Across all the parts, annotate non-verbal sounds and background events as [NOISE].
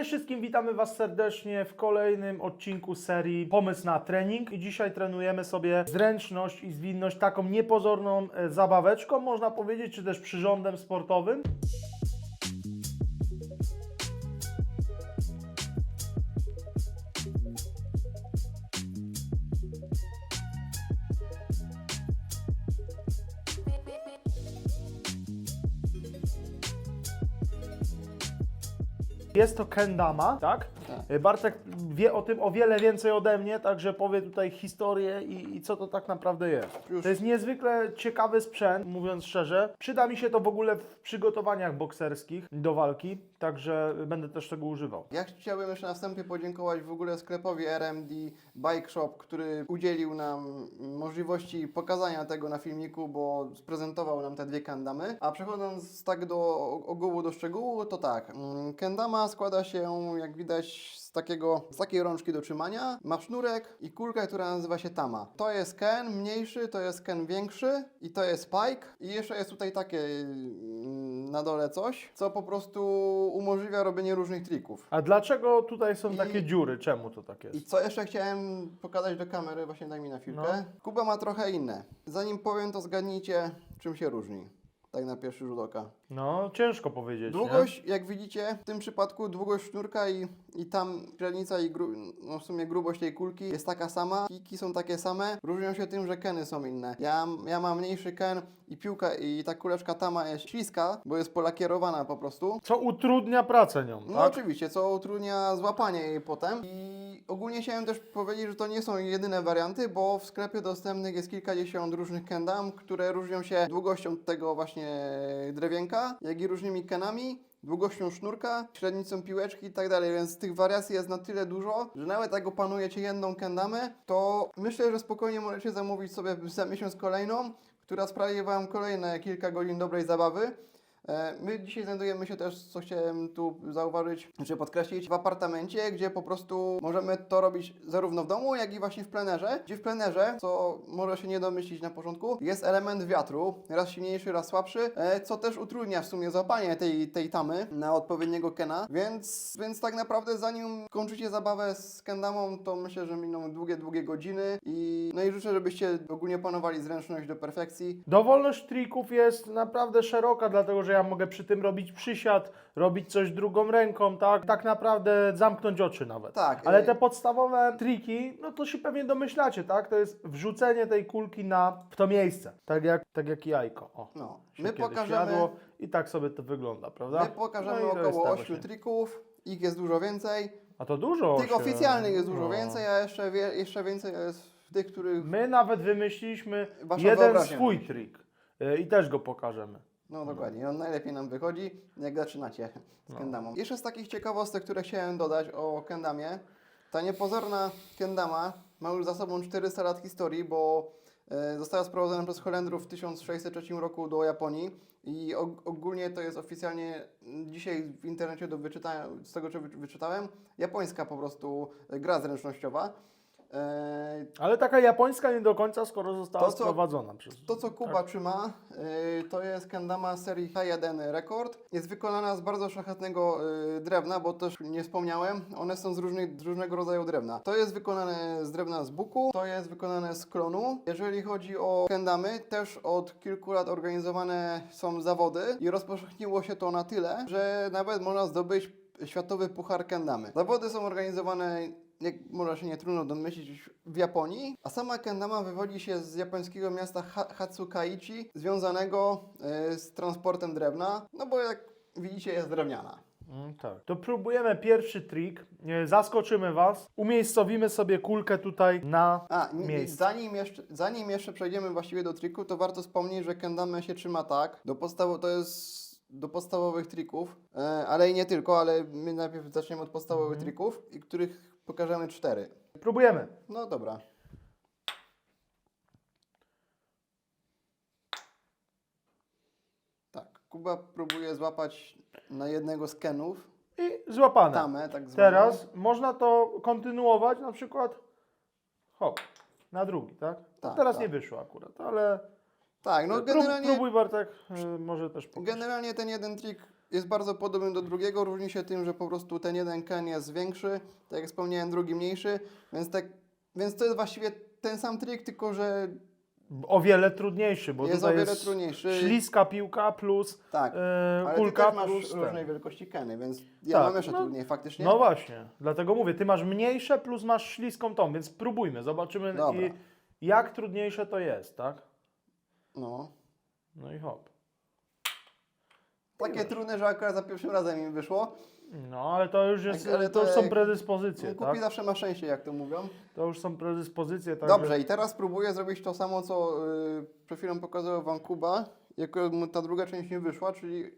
Cześć wszystkim, witamy Was serdecznie w kolejnym odcinku serii Pomysł na trening. I dzisiaj trenujemy sobie zręczność i zwinność taką niepozorną e, zabaweczką, można powiedzieć, czy też przyrządem sportowym. Jest to kendama, tak? Tak. Bartek wie o tym o wiele więcej ode mnie, także powie tutaj historię i, i co to tak naprawdę jest. Już. To jest niezwykle ciekawy sprzęt, mówiąc szczerze. Przyda mi się to w ogóle w przygotowaniach bokserskich do walki, także będę też tego używał. Ja chciałbym jeszcze na wstępie podziękować w ogóle sklepowi RMD Bike Shop, który udzielił nam możliwości pokazania tego na filmiku, bo sprezentował nam te dwie kendamy. A przechodząc tak do ogółu, do szczegółu, to tak. mm, Kendama składa się, jak widać, z, takiego, z takiej rączki do trzymania. Ma sznurek i kulkę, która nazywa się tama. To jest ken mniejszy, to jest ken większy i to jest spike. I jeszcze jest tutaj takie mm, na dole coś, co po prostu umożliwia robienie różnych trików. A dlaczego tutaj są I- takie dziury? Czemu to tak I jest? co jeszcze chciałem pokazać do kamery, właśnie daj mi na chwilkę. No. Kuba ma trochę inne. Zanim powiem, to zgadnijcie, czym się różni. Tak na pierwszy rzut oka. No, ciężko powiedzieć. Długość, jak widzicie, w tym przypadku długość sznurka i, i tam średnica i gru, no w sumie grubość tej kulki jest taka sama. Kiki są takie same, różnią się tym, że keny są inne. Ja, ja mam mniejszy ken i piłka i ta kuleczka tama jest śliska, bo jest polakierowana po prostu. Nie? Co utrudnia pracę nią, No tak? oczywiście, co utrudnia złapanie jej potem. I ogólnie chciałem też powiedzieć, że to nie są jedyne warianty, bo w sklepie dostępnych jest kilkadziesiąt różnych kendam, które różnią się długością tego właśnie drewienka, jak i różnymi kenami. Długością sznurka, średnicą piłeczki i tak dalej, więc tych wariacji jest na tyle dużo, że nawet jak opanujecie jedną kendamę, to myślę, że spokojnie możecie zamówić sobie za miesiąc kolejną, która sprawi Wam kolejne kilka godzin dobrej zabawy. E, My dzisiaj znajdujemy się też, co chciałem tu zauważyć, czy podkreślić, w apartamencie, gdzie po prostu możemy to robić zarówno w domu, jak i właśnie w plenerze. Gdzie w plenerze, co może się nie domyślić na początku, jest element wiatru, raz silniejszy, raz słabszy, e, co też utrudnia w sumie złapanie tej, tej tamy na odpowiedniego kena, więc, więc tak naprawdę zanim kończycie zabawę z kendamą, to myślę, że miną długie, długie godziny i no i życzę, żebyście ogólnie panowali zręczność do perfekcji. Dowolność trików jest naprawdę szeroka, dlatego że ja mogę przy tym robić przysiad, robić coś drugą ręką, tak? Tak naprawdę zamknąć oczy nawet. Tak, Ale y- te podstawowe triki, no to się pewnie domyślacie, tak? To jest wrzucenie tej kulki na, w to miejsce. Tak jak, tak jak jajko. O, No, my pokażemy... jadło I tak sobie to wygląda, prawda? My pokażemy No około tak 8 właśnie. trików, ich jest dużo więcej. A to dużo Tych się- oficjalnych jest dużo no. więcej, a jeszcze, wie, jeszcze więcej jest w tych, których... My nawet wymyśliliśmy jeden swój trik y, i też go pokażemy. No dokładnie, on najlepiej nam wychodzi, jak zaczynacie z No. kendamą. Jeszcze z takich ciekawostek, które chciałem dodać o kendamie, ta niepozorna kendama ma już za sobą 400 lat historii, bo e, została sprowadzona przez Holendrów w 1603 roku do Japonii i og- ogólnie to jest oficjalnie dzisiaj w internecie do wyczytania, z tego co wy- wyczytałem, japońska po prostu gra zręcznościowa. E, Ale taka japońska nie do końca, skoro została To, co- sprowadzona przez... To, co Kuba trzyma, y, to jest kendama serii H1 Record. Jest wykonana z bardzo szlachetnego y, drewna, bo też nie wspomniałem, one są z, różnych, z różnego rodzaju drewna. To jest wykonane z drewna z buku, to jest wykonane z klonu. Jeżeli chodzi o kendamy, też od kilku lat organizowane są zawody i rozpowszechniło się to na tyle, że nawet można zdobyć światowy puchar kendamy. Zawody są organizowane jak może się nie trudno domyślić, w Japonii, a sama kendama wywodzi się z japońskiego miasta ha Hatsukaichi, związanego e, z transportem drewna, no bo jak widzicie jest drewniana. Mm, tak. To próbujemy pierwszy trik. Nie, Zaskoczymy Was. Umiejscowimy sobie kulkę tutaj na A, miejscu. zanim jeszcze, zanim jeszcze przejdziemy właściwie do triku, to warto wspomnieć, że kendama się trzyma tak, do podstaw to jest do podstawowych trików, e, ale i nie tylko, ale my najpierw zaczniemy od podstawowych Mhm. trików, i których pokażemy cztery. Próbujemy. No dobra. Tak, Kuba próbuje złapać na jednego z kenów I złapane. tamę, tak zwaną. Teraz można to kontynuować na przykład hop, na drugi, tak? Tak, teraz tak. nie wyszło akurat, ale Tak, no prób, generalnie, próbuj Bartek, y, może też pokaż. generalnie ten jeden trik jest bardzo podobny do drugiego, różni się tym, że po prostu ten jeden ken jest większy, tak jak wspomniałem, drugi mniejszy, więc, tak, więc to jest właściwie ten sam trik, tylko że O wiele trudniejszy, bo jest o tutaj wiele jest trudniejszy. śliska piłka plus Tak, ale kulka masz plus ten. różnej wielkości keny, więc ja Tak, mam jeszcze no. trudniej faktycznie. No właśnie, dlatego mówię, ty masz mniejsze plus masz śliską tą, więc próbujmy, zobaczymy i jak trudniejsze to jest, tak? No. No i hop. Takie trudne, że akurat za pierwszym razem mi wyszło. No ale to już jest, Tak, ale to to już są jak- predyspozycje, Kupi tak? zawsze ma szczęście, jak to mówią. To już są predyspozycje, tak? Dobrze, i teraz spróbuję zrobić to samo, co y, przed chwilą pokazał Wam Kuba, jako mu ta druga część nie wyszła, czyli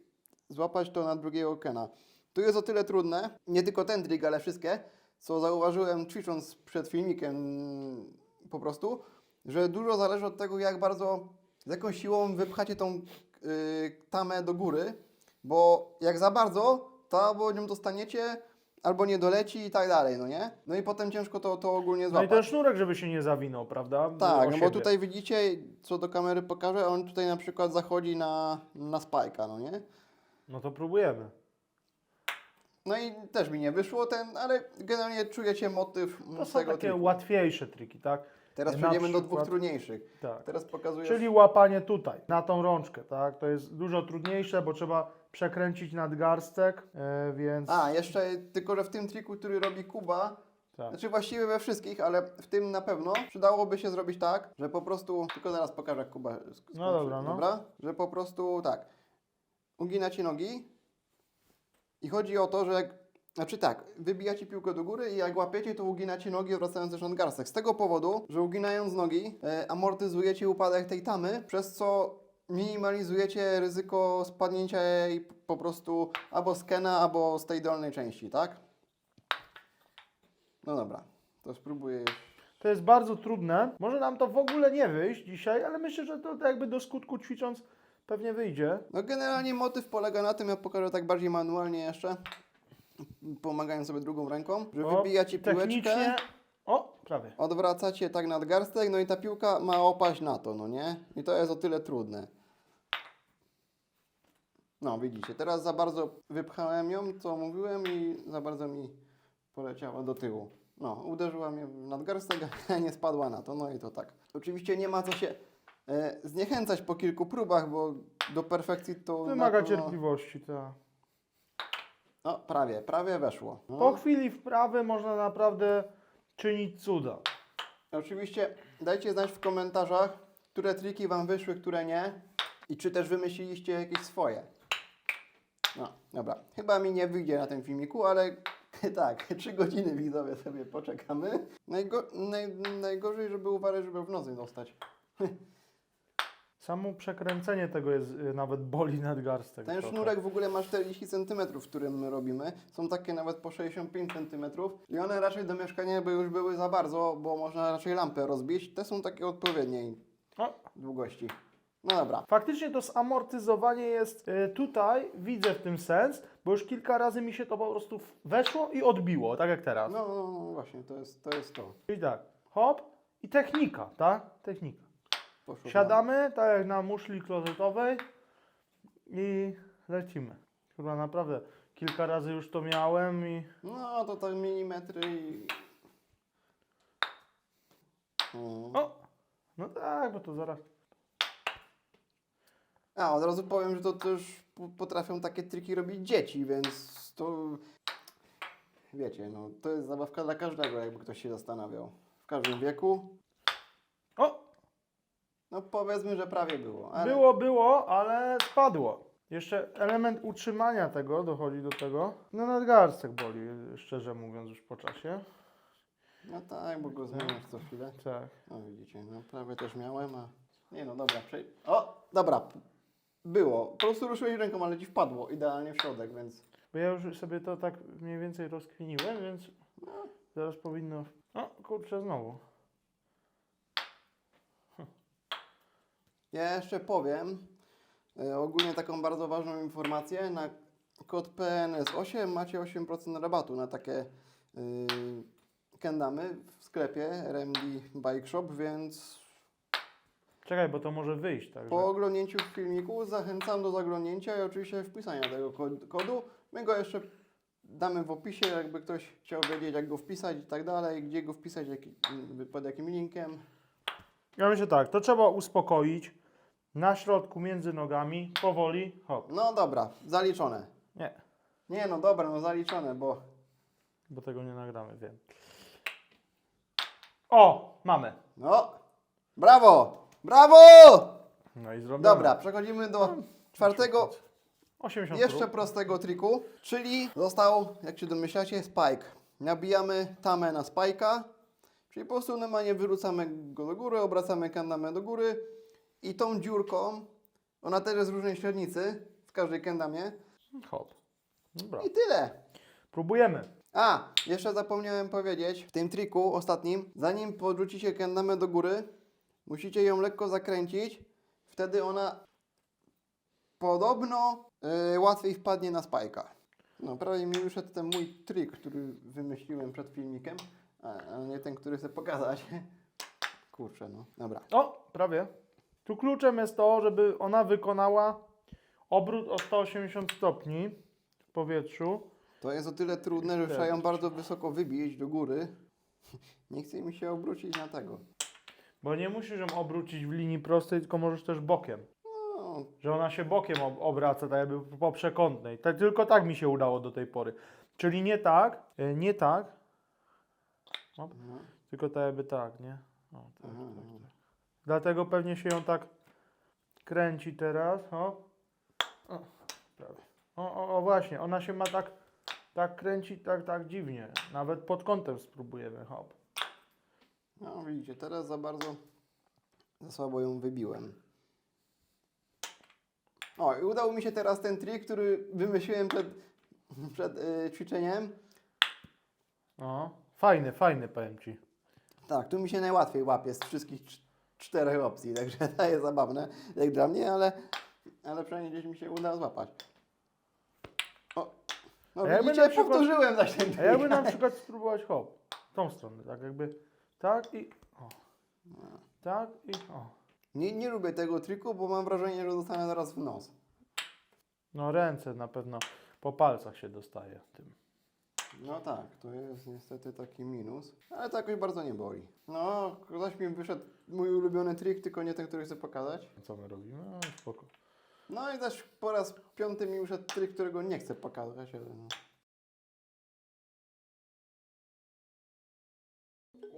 złapać to na drugiego Kena. Tu jest o tyle trudne, nie tylko ten trik, ale wszystkie, co zauważyłem ćwicząc przed filmikiem mm, po prostu, że dużo zależy od tego, jak bardzo, z jaką siłą wypchacie tą y, tamę do góry, bo jak za bardzo, to albo nią dostaniecie, albo nie doleci i tak dalej, no nie? No i potem ciężko to, to ogólnie No złapać. i ten sznurek, żeby się nie zawinął, prawda? Tak, no bo tutaj widzicie, co do kamery pokażę, on tutaj na przykład zachodzi na, na spajka, no nie? No to próbujemy. No i też mi nie wyszło ten, ale generalnie czujecie motyw To są tego takie triku. łatwiejsze triki, tak? Teraz na przejdziemy do dwóch przykład- trudniejszych. Tak. Teraz pokazuję. Czyli łapanie tutaj, na tą rączkę, tak? To jest dużo trudniejsze, bo trzeba przekręcić nadgarstek, e, więc... A, jeszcze tylko, że w tym triku, który robi Kuba, tak. znaczy właściwie we wszystkich, ale w tym na pewno, przydałoby się zrobić tak, że po prostu, tylko zaraz pokażę jak Kuba sk- skończy, No dobra, no. dobra? Że po prostu tak, uginacie nogi i chodzi o to, że jak, znaczy tak, wybijacie piłkę do góry i jak łapiecie, to uginacie nogi wracając też nadgarstek. Z tego powodu, że uginając nogi, e, amortyzujecie upadek tej tamy, przez co minimalizujecie ryzyko spadnięcia jej po prostu albo z kena, albo z tej dolnej części, tak? No dobra, to spróbuję. To jest bardzo trudne. Może nam to w ogóle nie wyjść dzisiaj, ale myślę, że to jakby do skutku ćwicząc pewnie wyjdzie. No generalnie motyw polega na tym, ja pokażę tak bardziej manualnie jeszcze, pomagając sobie drugą ręką, że O, wybijacie piłeczkę, Technicznie... O, prawie. odwracacie tak nadgarstek, no i ta piłka ma opaść na to, no nie? I to jest o tyle trudne. No widzicie, teraz za bardzo wypchałem ją, co mówiłem i za bardzo mi poleciała do tyłu. No, uderzyła mnie w nadgarstek, [LAUGHS] a nie spadła na to, no i to tak. Oczywiście nie ma co się e, zniechęcać po kilku próbach, bo do perfekcji to... Wymaga na pewno- cierpliwości, tak. No, prawie, prawie weszło. No. Po chwili wprawy można naprawdę czynić cuda. Oczywiście dajcie znać w komentarzach, które triki Wam wyszły, które nie i czy też wymyśliliście jakieś swoje. No, dobra. Chyba mi nie wyjdzie na tym filmiku, ale [LAUGHS] tak, trzy godziny widzowie sobie poczekamy. Najgo naj najgorzej, żeby uważać, żeby w nocy dostać. Samo przekręcenie tego jest y, nawet boli nadgarstek. Ten trochę. sznurek w ogóle ma 40 cm, w którym my robimy. Są takie nawet po 65 cm i one raczej do mieszkania by już były za bardzo, bo można raczej lampę rozbić. Te są takie odpowiedniej O, długości. No dobra. Faktycznie to zamortyzowanie jest y, tutaj, widzę w tym sens, bo już kilka razy mi się to po prostu weszło i odbiło, tak jak teraz. No, no, no właśnie, to jest to. Jest to. Czyli tak, hop i technika, tak? Technika. Poszło Siadamy, tak jak na muszli klozetowej i lecimy. Chyba naprawdę kilka razy już to miałem i No, to tak milimetry i... No. o, no tak, bo to zaraz... A, od razu powiem, że to też po- potrafią takie triki robić dzieci, więc to... Wiecie, no, to jest zabawka dla każdego, jakby ktoś się zastanawiał. W każdym wieku. O, No powiedzmy, że prawie było. Ale... Było, było, ale spadło. Jeszcze element utrzymania tego dochodzi do tego. No nadgarstek boli, szczerze mówiąc, już po czasie. No tak, bo go zmieniasz co chwilę. Tak. No widzicie, no prawie też miałem, a... Nie no, dobra, przej... O, dobra. Było. Po prostu ruszyłeś ręką, ale ci wpadło idealnie w środek, więc... Bo ja już sobie to tak mniej więcej rozkwiniłem, więc zaraz powinno... O, kurczę, znowu. Ja jeszcze powiem e, ogólnie taką bardzo ważną informację. Na kod PNS8 macie 8% rabatu na takie yy, kendamy w sklepie RMD Bike Shop, więc Czekaj, bo to może wyjść, także. Po oglądnięciu filmiku zachęcam do zaglądnięcia i oczywiście wpisania tego kod- kodu. My go jeszcze damy w opisie, jakby ktoś chciał wiedzieć, jak go wpisać i tak dalej, gdzie go wpisać, jaki, pod jakim linkiem. Ja myślę tak, to trzeba uspokoić. Na środku, między nogami, powoli, hop. No dobra, zaliczone. Nie, Nie no dobra, no zaliczone, bo bo tego nie nagramy, wiem. O, mamy. no, brawo, brawo! No i. Dobra, przechodzimy do czwartego, 80 jeszcze prób. prostego triku, czyli został, jak się domyślacie, spike. Nabijamy tamę na spajka, czyli po prostu normalnie wyrzucamy go do góry, obracamy kendamę do góry i tą dziurką, ona też jest różnej średnicy w każdej kendamie Hop. Dobra. i tyle. Próbujemy. A, jeszcze zapomniałem powiedzieć, w tym triku ostatnim, zanim podrzucicie kendamę do góry, musicie ją lekko zakręcić, wtedy ona podobno y, łatwiej wpadnie na spajka. No, prawie mi wyszedł ten mój trik, który wymyśliłem przed filmikiem, a, nie ten, który chcę pokazać. [LAUGHS] Kurczę, no, dobra. O, prawie. Tu kluczem jest to, żeby ona wykonała obrót o 180 stopni w powietrzu. To jest o tyle trudne, że trzeba ją bardzo wysoko wybić do góry. [LAUGHS] Nie chce mi się obrócić na tego. Bo nie musisz ją obrócić w linii prostej, tylko możesz też bokiem. No, Że ona się bokiem ob- obraca, tak jakby po przekątnej. Tak, tylko tak mi się udało do tej pory. Czyli nie tak, e, nie tak, tylko tak jakby tak, nie? O, tak, Aha, tak, no. tak. Dlatego pewnie się ją tak kręci teraz. O, o, prawie. O, o, o właśnie, ona się ma tak, tak kręci, tak, tak dziwnie. Nawet pod kątem spróbujemy, hop. No widzicie, teraz za bardzo, za słabo ją wybiłem. O, i udało mi się teraz ten trik, który wymyśliłem przed, przed y, ćwiczeniem. O, fajny, fajny, powiem Ci. Tak, tu mi się najłatwiej łapie z wszystkich cz- czterech opcji, [LAUGHS] także to jest zabawne, jak dla mnie, ale, ale przynajmniej gdzieś mi się uda złapać. O, no A widzicie, na przykład- powtórzyłem zaś ten trik. A jakby na przykład spróbować hop, w tą stronę, tak jakby, tak i o, tak i o. Nie, nie lubię tego triku, bo mam wrażenie, że dostanę zaraz w nos. No ręce na pewno po palcach się dostaje tym. No tak, to jest niestety taki minus, ale to jakoś bardzo nie boli. No, zaś mi wyszedł mój ulubiony trik, tylko nie ten, który chcę pokazać. Co my robimy? No, spoko. No i zaś po raz piąty mi wyszedł trik, którego nie chcę pokazać, ale no.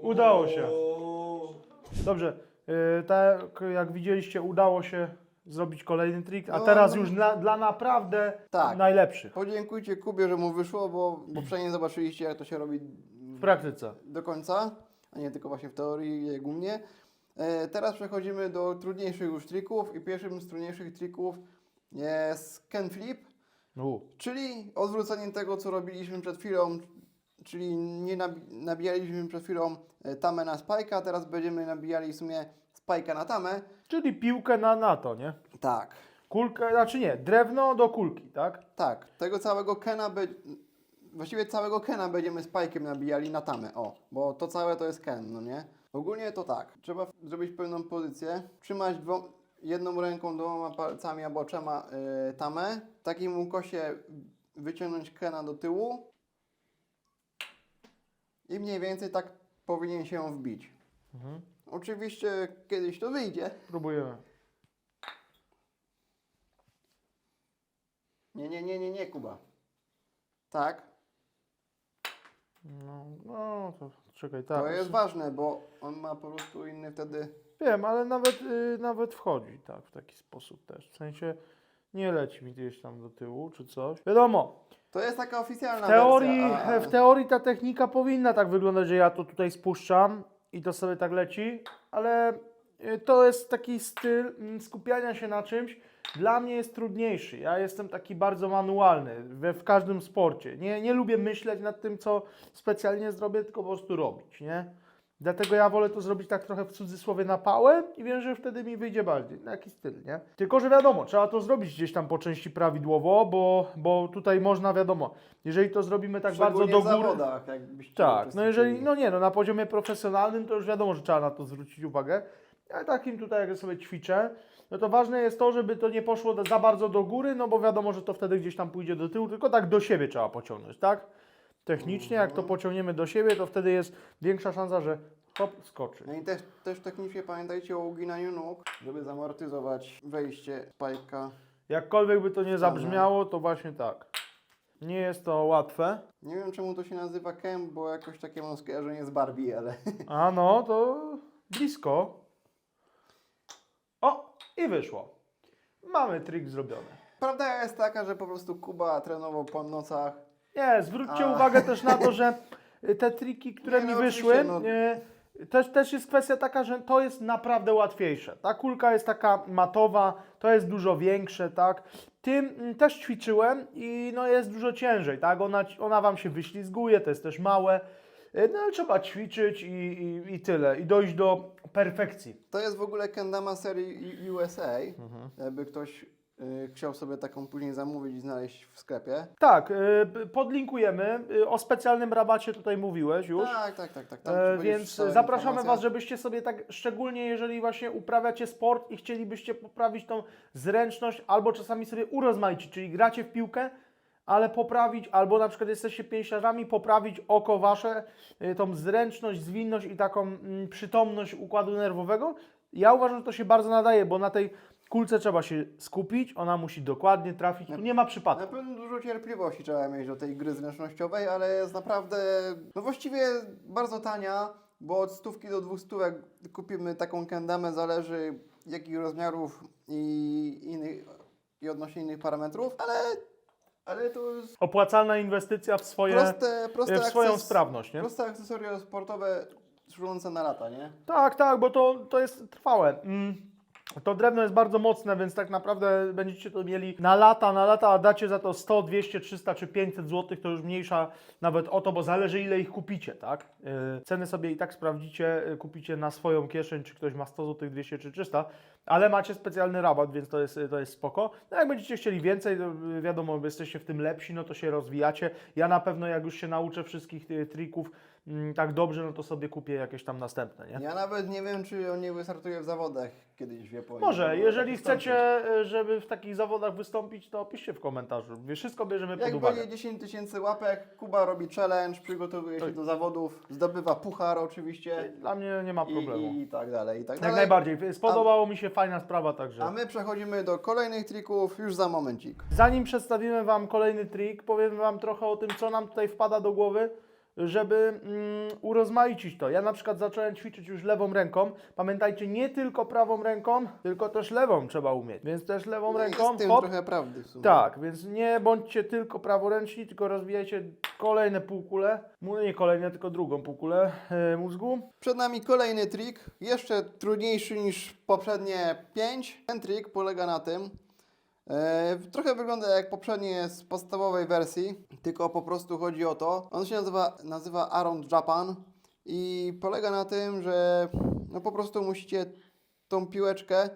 Udało się. Dobrze, yy, tak jak widzieliście, udało się zrobić kolejny trik, a No, teraz no. już dla, dla naprawdę Tak. najlepszych Podziękujcie Kubie, że mu wyszło, bo, bo przynajmniej zobaczyliście, jak to się robi w praktyce. do końca, a nie tylko właśnie w teorii, jak u mnie. E, teraz przechodzimy do trudniejszych już trików i pierwszym z trudniejszych trików jest Ken Flip. U, Czyli odwrócenie tego, co robiliśmy przed chwilą, czyli nie nabi- nabijaliśmy przed chwilą e, tamę na spajka, teraz będziemy nabijali w sumie spajka na tamę. czyli piłkę na, na to, nie? Tak, Kulkę, znaczy nie, drewno do kulki, tak? tak. Tego całego kena, be- właściwie całego kena będziemy spajkiem nabijali na tamę, o, bo to całe to jest ken, no nie? Ogólnie to tak, trzeba zrobić pewną pozycję, trzymać dwo- jedną ręką, dwoma palcami albo trzema y, tamę, w takim ukosie wyciągnąć kena do tyłu i mniej więcej tak powinien się wbić. Mhm. Oczywiście kiedyś to wyjdzie. Próbujemy. Nie, nie, nie, nie, nie, Kuba. Tak, No, no to czekaj, tak. to jest ważne, bo on ma po prostu inny wtedy Wiem, ale nawet, y, nawet wchodzi tak w taki sposób też. W sensie nie leci mi gdzieś tam do tyłu czy coś. Wiadomo, To jest taka oficjalna w teorii, wersja. a- w teorii ta technika powinna tak wyglądać, że ja to tutaj spuszczam i to sobie tak leci, ale y, to jest taki styl mm, skupiania się na czymś. Dla mnie jest trudniejszy. Ja jestem taki bardzo manualny we, w każdym sporcie. Nie, nie lubię myśleć nad tym, co specjalnie zrobię, tylko po prostu robić, nie? Dlatego ja wolę to zrobić tak trochę w cudzysłowie na pałę i wiem, że wtedy mi wyjdzie bardziej. Na jaki styl, nie? Tylko, że wiadomo, trzeba to zrobić gdzieś tam po części prawidłowo, bo, bo tutaj można, wiadomo, jeżeli to zrobimy tak bardzo do góry. zawodach, jakbyście Tak, no jeżeli, no nie, no na poziomie profesjonalnym to już wiadomo, że trzeba na to zwrócić uwagę, Ja takim tutaj, jak sobie ćwiczę, no to ważne jest to, żeby to nie poszło za bardzo do góry, no bo wiadomo, że to wtedy gdzieś tam pójdzie do tyłu, tylko tak do siebie trzeba pociągnąć, tak? Technicznie, jak to pociągniemy do siebie, to wtedy jest większa szansa, że hop, skoczy. No i też, też technicznie pamiętajcie o uginaniu nóg, żeby zamortyzować wejście spajka. Jakkolwiek by to nie zabrzmiało, to właśnie tak. Nie jest to łatwe. Nie wiem czemu to się nazywa camp, bo jakoś takie mam skojarzenie z Barbie, ale [LAUGHS] A no, to blisko. O, i wyszło. Mamy trik zrobiony. prawda jest taka, że po prostu Kuba trenował po nocach. Nie, zwróćcie A. uwagę też na to, że te triki, które Nie, mi no wyszły, oczywiście, y, też, też jest kwestia taka, że to jest naprawdę łatwiejsze. Ta kulka jest taka matowa, to jest dużo większe, tak? Tym mm, też ćwiczyłem i no jest dużo ciężej, tak? Ona, ona Wam się wyślizguje, to jest też małe. Y, No ale trzeba ćwiczyć i, i, i tyle. I dojść do perfekcji. To jest w ogóle kendama serii USA. Jakby ktoś chciał sobie taką później zamówić i znaleźć w sklepie. Tak, y, podlinkujemy. Y, O specjalnym rabacie tutaj mówiłeś już. Tak, tak, tak. tak. E, więc zapraszamy informacja. Was, żebyście sobie tak, szczególnie jeżeli właśnie uprawiacie sport i chcielibyście poprawić tą zręczność, albo czasami sobie urozmaicić, czyli gracie w piłkę, ale poprawić, albo na przykład jesteście pięściarzami, poprawić oko Wasze, y, tą zręczność, zwinność i taką mm, przytomność układu nerwowego. Ja uważam, że to się bardzo nadaje, bo na tej kulce trzeba się skupić, ona musi dokładnie trafić, tu nie ma Na przypadku. pewno dużo cierpliwości trzeba mieć do tej gry zręcznościowej, ale jest naprawdę, no właściwie bardzo tania, bo od stówki do dwóch stówek kupimy taką kendamę, zależy jakich rozmiarów i innych, i odnośnie innych parametrów, ale, ale to jest Opłacalna inwestycja w, swoje, proste, proste, w swoją akces- sprawność, nie? proste akcesoria sportowe służące na lata, nie? Tak, tak, bo to, to jest trwałe. Mm. To drewno jest bardzo mocne, więc tak naprawdę będziecie to mieli na lata, na lata, a dacie za to 100, 200, 300 czy 500 zł, to już mniejsza nawet o to, bo zależy ile ich kupicie, tak? Yy, ceny sobie i tak sprawdzicie, yy, kupicie na swoją kieszeń, czy ktoś ma 100 zł, 200 czy 300, ale macie specjalny rabat, więc to jest, to jest spoko. No jak będziecie chcieli więcej, to yy, wiadomo, jesteście w tym lepsi, no to się rozwijacie. Ja na pewno jak już się nauczę wszystkich trików tak dobrze, no to sobie kupię jakieś tam następne, nie? Ja nawet nie wiem, czy on nie wystartuje w zawodach kiedyś w Japonii. Może, jeżeli chcecie, e, żeby w takich zawodach wystąpić, to piszcie w komentarzu. Wszystko bierzemy pod Jak uwagę. będzie 10 tysięcy łapek, Kuba robi challenge, przygotowuje się To- do zawodów, zdobywa puchar oczywiście Dla mnie nie ma i, problemu. i tak dalej, i tak Jak dalej. najbardziej. Spodobało mi się fajna sprawa także. A my przechodzimy do kolejnych trików już za momencik. Zanim przedstawimy Wam kolejny trik, powiem Wam trochę o tym, co nam tutaj wpada do głowy, żeby mm, urozmaicić to. Ja na przykład zacząłem ćwiczyć już lewą ręką. Pamiętajcie, nie tylko prawą ręką, tylko też lewą trzeba umieć. Więc też lewą No ręką. Jest tym hop, trochę prawdy w sumie. Tak, więc nie bądźcie tylko praworęczni, tylko rozwijajcie kolejne półkule, nie kolejne, tylko drugą półkulę e, mózgu. Przed nami kolejny trik, jeszcze trudniejszy niż poprzednie 5. Ten trik polega na tym, trochę wygląda jak poprzednie z podstawowej wersji, tylko po prostu chodzi o to, on się nazywa, nazywa Around Japan i polega na tym, że no po prostu musicie tą piłeczkę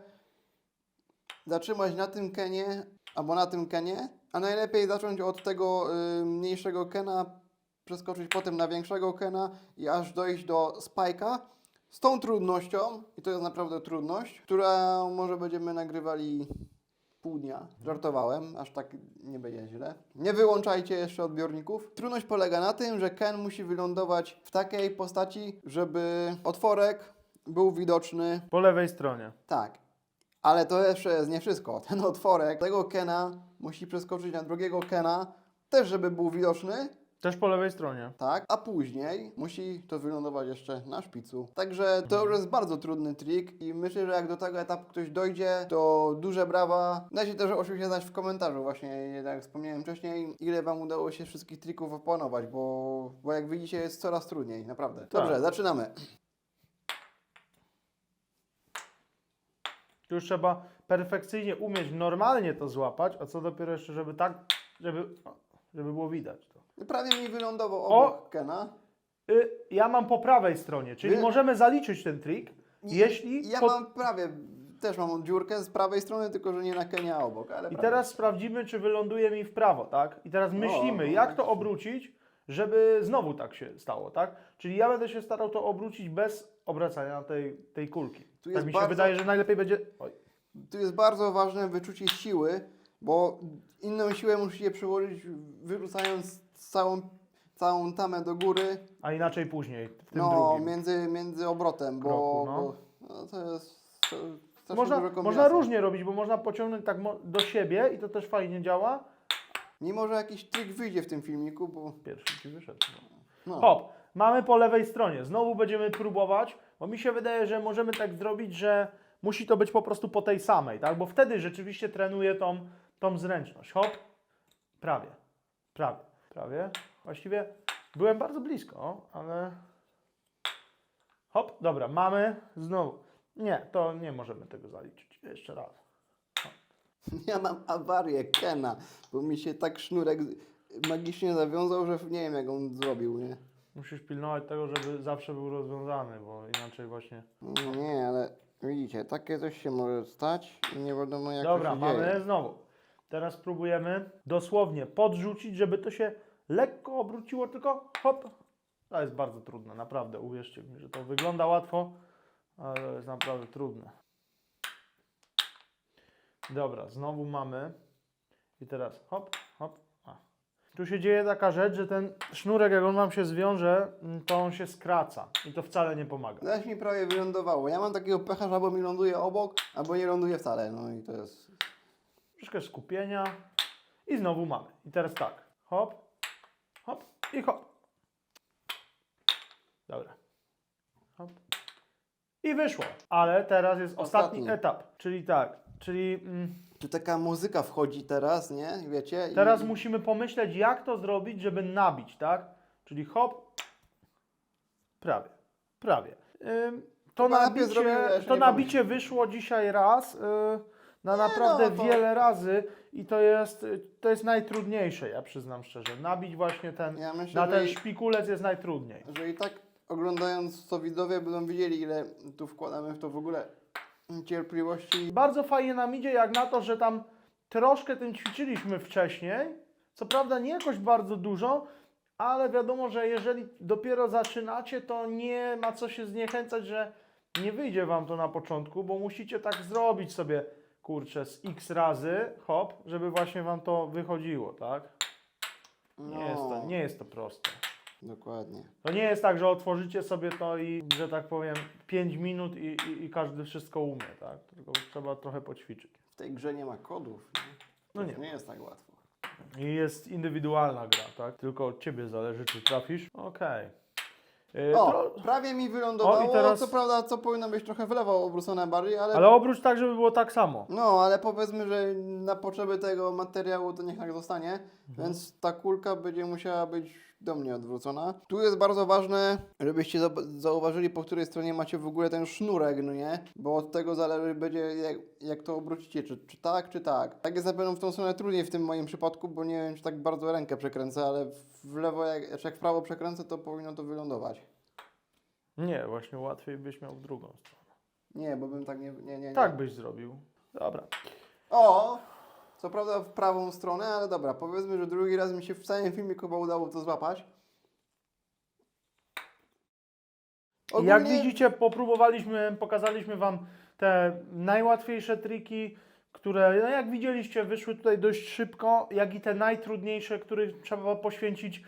zatrzymać na tym kenie albo na tym kenie, a najlepiej zacząć od tego y, mniejszego kena, przeskoczyć potem na większego kena i aż dojść do spajka. Z tą trudnością, i to jest naprawdę trudność, która może będziemy nagrywali pół dnia. Żartowałem, aż tak nie będzie źle. Nie wyłączajcie jeszcze odbiorników. Trudność polega na tym, że Ken musi wylądować w takiej postaci, żeby otworek był widoczny Po lewej stronie. tak. Ale to jeszcze jest nie wszystko. Ten otworek tego Kena musi przeskoczyć na drugiego Kena, też żeby był widoczny, Też po lewej stronie. tak? A później musi to wylądować jeszcze na szpicu. Także to już jest bardzo trudny trik i myślę, że jak do tego etapu ktoś dojdzie, to duże brawa. Dajcie też oczywiście znać w komentarzu właśnie, tak jak wspomniałem wcześniej, ile Wam udało się wszystkich trików opanować, bo, bo jak widzicie jest coraz trudniej, naprawdę. Dobrze, Tak. zaczynamy. Tu już trzeba perfekcyjnie umieć normalnie to złapać, a co dopiero jeszcze, żeby tak, żeby, żeby było widać. Prawie mi wylądował O! obok Kena. Y, ja mam po prawej stronie, czyli Wy- możemy zaliczyć ten trik, I- jeśli... Ja po- mam prawie, też mam dziurkę z prawej strony, tylko że nie na Kenia obok, ale I prawie. teraz sprawdzimy, czy wyląduje mi w prawo, tak? I teraz myślimy, no, jak to obrócić, żeby znowu tak się stało, tak? Czyli ja będę się starał to obrócić bez obracania tej, tej kulki. Tu tak mi się bardzo- wydaje, że najlepiej będzie... Oj. Tu jest bardzo ważne wyczucie siły, bo inną siłę musicie przełożyć wyrzucając całą, całą tamę do góry, A inaczej później, w tym no drugim. między, między obrotem, bo, Kroku, no. bo no, to jest strasznie Można, można różnie robić, bo można pociągnąć tak mo- do siebie i to też fajnie działa. Mimo, że jakiś trik wyjdzie w tym filmiku, bo Pierwszy ci wyszedł. No. no, Hop, mamy po lewej stronie. Znowu będziemy próbować, bo mi się wydaje, że możemy tak zrobić, że musi to być po prostu po tej samej, tak? Bo wtedy rzeczywiście trenuję tą, tą zręczność. Hop, prawie, prawie, prawie. Właściwie byłem bardzo blisko, ale... Hop, dobra, mamy znowu. Nie, to nie możemy tego zaliczyć. Jeszcze raz. [LAUGHS] ja mam awarię Kena, bo mi się tak sznurek magicznie zawiązał, że nie wiem jak on zrobił, nie? Musisz pilnować tego, żeby zawsze był rozwiązany, bo inaczej właśnie... No Nie, ale widzicie, takie coś się może stać i nie wiadomo jak Dobra, to się mamy dzieje. znowu. Teraz spróbujemy dosłownie podrzucić, żeby to się lekko obróciło, tylko hop. To jest bardzo trudne, naprawdę. Uwierzcie mi, że to wygląda łatwo, ale to jest naprawdę trudne. Dobra, znowu mamy. I teraz hop, hop. A. Tu się dzieje taka rzecz, że ten sznurek, jak on Wam się zwiąże, mm, to on się skraca. I to wcale nie pomaga. Zaś mi prawie wylądowało. Ja mam takiego pecha, że albo mi ląduje obok, albo nie ląduje wcale. No i to jest. Troszkę skupienia i znowu mamy. I teraz tak, hop, hop i hop. Dobra. Hop. I wyszło. Ale teraz jest ostatni, Ostatni. etap, czyli tak, czyli mm, Tu taka muzyka wchodzi teraz, nie? Wiecie? I- teraz musimy pomyśleć, jak to zrobić, żeby nabić, tak? Czyli hop, prawie, prawie. Ym, to Chyba lepiej nabicie, to nabicie wyszło dzisiaj raz, y, na naprawdę no, to- wiele razy i to jest, to jest najtrudniejsze, ja przyznam szczerze. Nabić właśnie ten, Ja myślę, na ten i- szpikulec jest najtrudniej. Że i tak oglądając to widzowie będą wiedzieli, ile tu wkładamy w to w ogóle cierpliwości. Bardzo fajnie nam idzie jak na to, że tam troszkę tym ćwiczyliśmy wcześniej. Co prawda nie jakoś bardzo dużo, ale wiadomo, że jeżeli dopiero zaczynacie, to nie ma co się zniechęcać, że nie wyjdzie Wam to na początku, bo musicie tak zrobić sobie, kurczę, z x razy, hop, żeby właśnie Wam to wychodziło, tak? Nie, jest, to, nie jest to proste. Dokładnie. To nie jest tak, że otworzycie sobie to i, że tak powiem, 5 minut i, i, i każdy wszystko umie, tak? Tylko trzeba trochę poćwiczyć. W tej grze nie ma kodów. Nie? No To nie. nie jest tak łatwo. I jest indywidualna gra, tak? Tylko od Ciebie zależy, czy trafisz. Okej. Yy, O, tro- prawie mi wylądowało. O, teraz- Co prawda, co powinno być trochę w lewo obrócone bardziej, ale. Ale obróć tak, żeby było tak samo. No, ale powiedzmy, że na potrzeby tego materiału to niech tak zostanie, Mhm. więc ta kulka będzie musiała być do mnie odwrócona. Tu jest bardzo ważne, żebyście zauważyli, po której stronie macie w ogóle ten sznurek, no nie? Bo od tego zależy będzie, jak, jak to obrócicie, czy, czy tak, czy tak. Tak jest na pewno w tą stronę trudniej w tym moim przypadku, bo nie wiem, czy tak bardzo rękę przekręcę, ale w lewo, jak, czy jak w prawo przekręcę, to powinno to wylądować. Nie, właśnie łatwiej byś miał w drugą stronę. Nie, bo bym tak nie... nie, nie, nie. Tak byś zrobił. Dobra. O! Co prawda w prawą stronę, ale dobra, powiedzmy, że drugi raz mi się w całym filmie chyba udało to złapać. Jak widzicie, popróbowaliśmy, pokazaliśmy Wam te najłatwiejsze triki, które, no jak widzieliście, wyszły tutaj dość szybko, jak i te najtrudniejsze, których trzeba poświęcić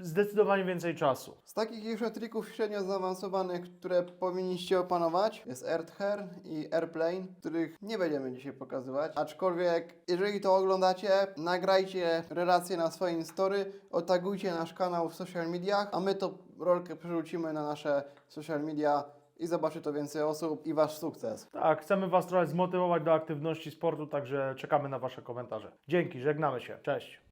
zdecydowanie więcej czasu. Z takich jeszcze trików średnio zaawansowanych, które powinniście opanować, jest Earthhair i Airplane, których nie będziemy dzisiaj pokazywać. Aczkolwiek, jeżeli to oglądacie, nagrajcie relacje na swoim story, otagujcie nasz kanał w social mediach, a my to rolkę przerzucimy na nasze social media i zobaczy to więcej osób i wasz sukces. Tak, chcemy Was trochę zmotywować do aktywności sportu, także czekamy na Wasze komentarze. Dzięki, żegnamy się. Cześć.